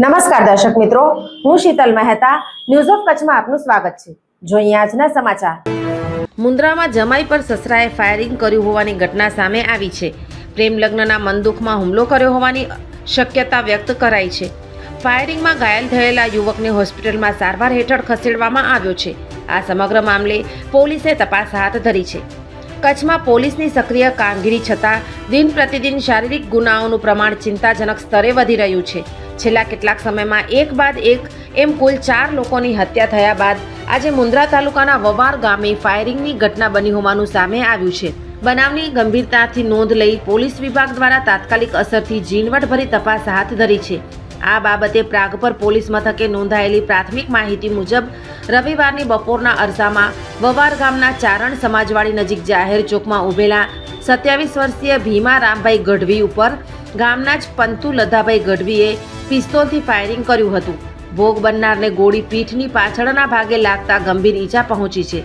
નમસ્કાર દર્શક મિત્રો, હું શીતલ મહેતા ન્યૂઝ ઓફ કચ્છમાં આપનું સ્વાગત છે. જોઈએ આજના સમાચાર. મુન્દ્રામાં જમાઈ પર સસરાએ ફાયરિંગ કર્યું હોવાની ઘટના સામે આવી છે. પ્રેમ લગ્નના મનદુખમાં હુમલો કર્યો હોવાની શક્યતા વ્યક્ત કરાઈ છે. ફાયરિંગમાં ઘાયલ થયેલા યુવકને હોસ્પિટલમાં સારવાર હેઠળ ખસેડવામાં આવ્યો છે. આ સમગ્ર મામલે પોલીસે તપાસ હાથ ધરી છે. કચ્છમાં પોલીસની સક્રિય કામગીરી છતાં દિન પ્રતિદિન શારીરિક ગુનાઓનું પ્રમાણ ચિંતાજનક સ્તરે વધી રહ્યું છે. છેલ્લા કેટલાક સમયમાં એક બાદ એક એમ કુલ ચાર લોકોની હત્યા થયા બાદ આજે મુન્દ્રા તાલુકાના વવાર ગામે ફાયરિંગની ઘટના બની હોવાનું સામે આવ્યું છે. બનાવની ગંભીરતાથી નોંધ લઈ પોલીસ વિભાગ દ્વારા તાત્કાલિક અસરથી ઝીણવટભરી તપાસ હાથ ધરી છે. આ બાબતે પ્રાગપર પોલીસ મથકે નોંધાયેલી પ્રાથમિક માહિતી મુજબ રવિવારની બપોરના અરસામાં વવાર ગામના ચારણ સમાજવાડી નજીક જાહેર ચોકમાં ઊભેલા સત્યાવીસ વર્ષીય ભીમા રામભાઈ ગઢવી ઉપર ગામના જ પંતુ લધાભાઈ ગઢવીએ પિસ્તોલથી ફાયરિંગ કર્યું હતું. ભોગ બનનારને ગોળી પીઠની પાછળના ભાગે લાગતા ગંભીર ઈજા પહોંચી છે.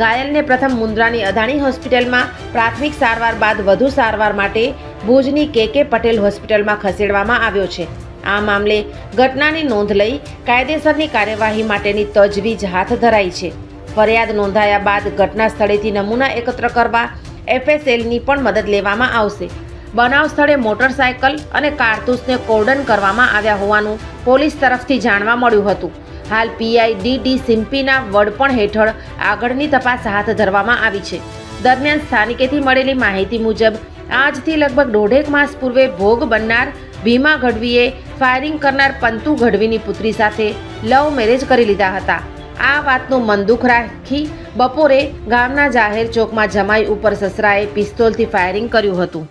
ઘાયલને પ્રથમ મુન્દ્રાની અદાણી હોસ્પિટલમાં પ્રાથમિક સારવાર બાદ વધુ સારવાર માટે ભુજની કે કે પટેલ હોસ્પિટલમાં ખસેડવામાં આવ્યો છે. આ મામલે ઘટનાની નોંધ લઈ કાયદેસરની કાર્યવાહી માટેની તજવીજ હાથ ધરાઈ છે. ફરિયાદ નોંધાયા બાદ ઘટના સ્થળેથી નમૂના એકત્ર કરવા એફએસએલની પણ મદદ લેવામાં આવશે. બનાવ સ્થળે મોટરસાયકલ અને કારતૂસને કોર્ડન કરવામાં આવ્યા હોવાનું પોલીસ તરફથી જાણવા મળ્યું હતું. હાલ પીઆઈ ડી ડી સિમ્પીના વડપણ હેઠળ આગળની તપાસ હાથ ધરવામાં આવી છે. દરમિયાન સ્થાનિકેથી મળેલી માહિતી મુજબ, આજથી લગભગ દોઢેક માસ પૂર્વે ભોગ બનનાર ભીમા ગઢવીએ ફાયરિંગ કરનાર પંતુ ગઢવીની પુત્રી સાથે લવ મેરેજ કરી લીધા હતા. આ વાતનું મનદુખ રાખી બપોરે ગામના જાહેર ચોકમાં જમાઈ ઉપર સસરાએ પિસ્તોલથી ફાયરિંગ કર્યું હતું.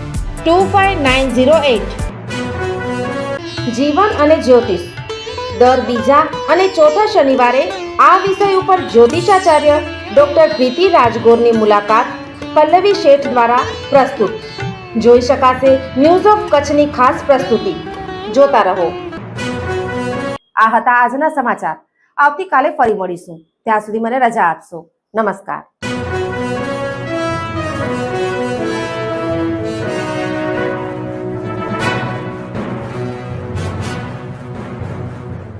two five nine zero eight. જીવન અને જ્યોતિષ. દર બીજા અને ચોથા શનિવારે આ વિષય ઉપર જ્યોતિષાચાર્ય ડોક્ટર પ્રીતિ રાજગોરની મુલાકાત પલ્લવી શેઠ દ્વારા પ્રસ્તુત. જોઈ શકાશે ન્યૂઝ ઓફ કચ્છની ખાસ પ્રસ્તુતિ. જોતા રહો. આ હતા આજના સમાચાર. આવતીકાલે ફરી મળીશું. ત્યાં સુધી મને રજા આપશો. નમસ્કાર.